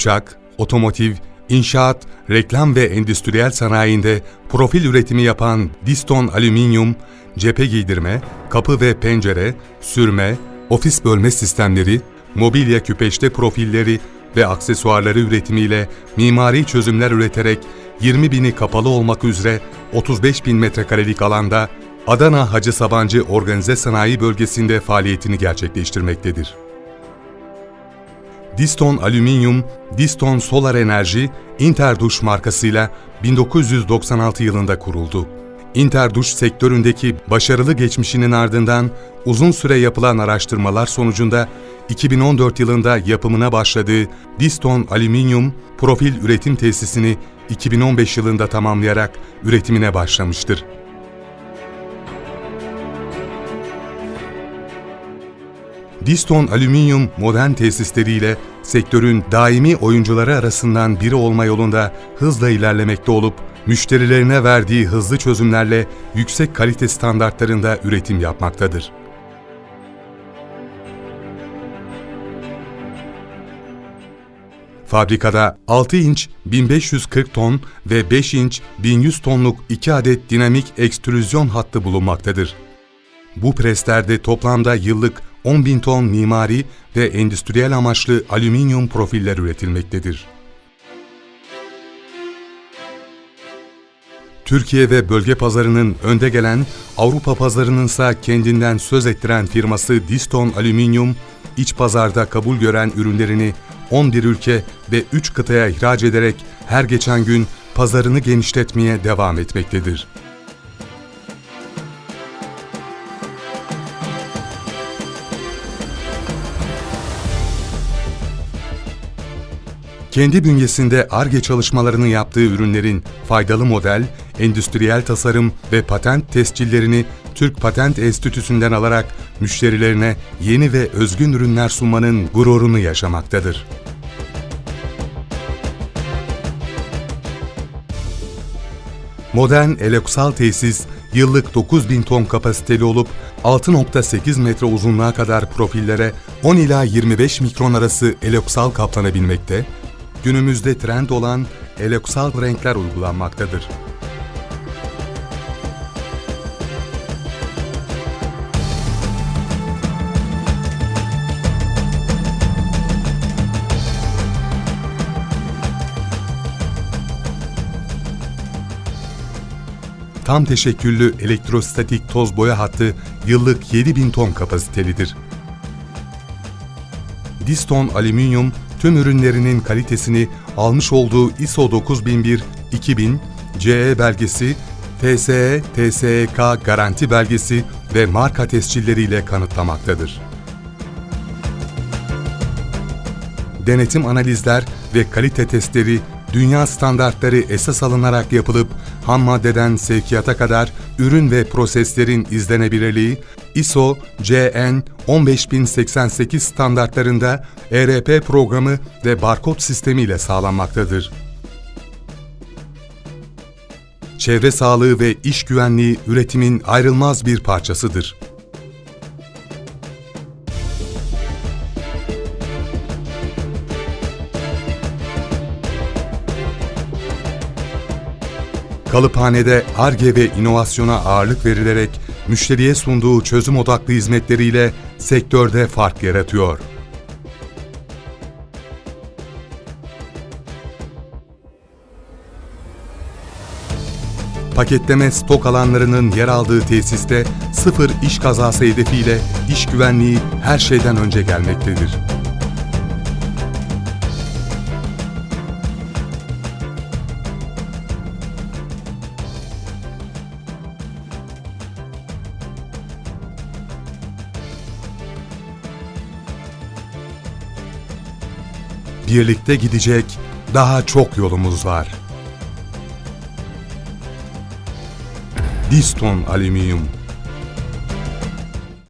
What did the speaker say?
uçak, otomotiv, inşaat, reklam ve endüstriyel sanayinde profil üretimi yapan Diston Alüminyum, cephe giydirme, kapı ve pencere, sürme, ofis bölme sistemleri, mobilya küpeşte profilleri ve aksesuarları üretimiyle mimari çözümler üreterek 20 bini kapalı olmak üzere 35 bin metrekarelik alanda Adana Hacı Sabancı Organize Sanayi Bölgesi'nde faaliyetini gerçekleştirmektedir. Diston Alüminyum, Diston Solar Enerji, Interduş markasıyla 1996 yılında kuruldu. Interduş sektöründeki başarılı geçmişinin ardından uzun süre yapılan araştırmalar sonucunda 2014 yılında yapımına başladığı Diston Alüminyum profil üretim tesisini 2015 yılında tamamlayarak üretimine başlamıştır. Diston Alüminyum modern tesisleriyle sektörün daimi oyuncuları arasından biri olma yolunda hızla ilerlemekte olup, müşterilerine verdiği hızlı çözümlerle yüksek kalite standartlarında üretim yapmaktadır. Fabrikada 6 inç 1540 ton ve 5 inç 1100 tonluk 2 adet dinamik ekstrüzyon hattı bulunmaktadır. Bu preslerde toplamda yıllık 10 bin ton mimari ve endüstriyel amaçlı alüminyum profiller üretilmektedir. Türkiye ve bölge pazarının önde gelen, Avrupa pazarının ise kendinden söz ettiren firması Diston Alüminyum, iç pazarda kabul gören ürünlerini 11 ülke ve 3 kıtaya ihraç ederek her geçen gün pazarını genişletmeye devam etmektedir. Kendi bünyesinde ARGE çalışmalarını yaptığı ürünlerin faydalı model, endüstriyel tasarım ve patent tescillerini Türk Patent Enstitüsü'nden alarak müşterilerine yeni ve özgün ürünler sunmanın gururunu yaşamaktadır. Modern eleksal tesis yıllık 9000 ton kapasiteli olup 6.8 metre uzunluğa kadar profillere 10 ila 25 mikron arası eleksal kaplanabilmekte, günümüzde trend olan eleksal renkler uygulanmaktadır. Tam teşekküllü elektrostatik toz boya hattı yıllık 7000 ton kapasitelidir. Diston Alüminyum tüm ürünlerinin kalitesini almış olduğu ISO 9001-2000 CE belgesi, TSE, TSEK garanti belgesi ve marka tescilleriyle kanıtlamaktadır. Denetim analizler ve kalite testleri dünya standartları esas alınarak yapılıp ham maddeden sevkiyata kadar ürün ve proseslerin izlenebilirliği ISO CN 15088 standartlarında ERP programı ve barkod sistemi ile sağlanmaktadır. Çevre sağlığı ve iş güvenliği üretimin ayrılmaz bir parçasıdır. Kalıphanede ARGE ve inovasyona ağırlık verilerek müşteriye sunduğu çözüm odaklı hizmetleriyle sektörde fark yaratıyor. Paketleme stok alanlarının yer aldığı tesiste sıfır iş kazası hedefiyle iş güvenliği her şeyden önce gelmektedir. Birlikte gidecek daha çok yolumuz var. Diston Alüminyum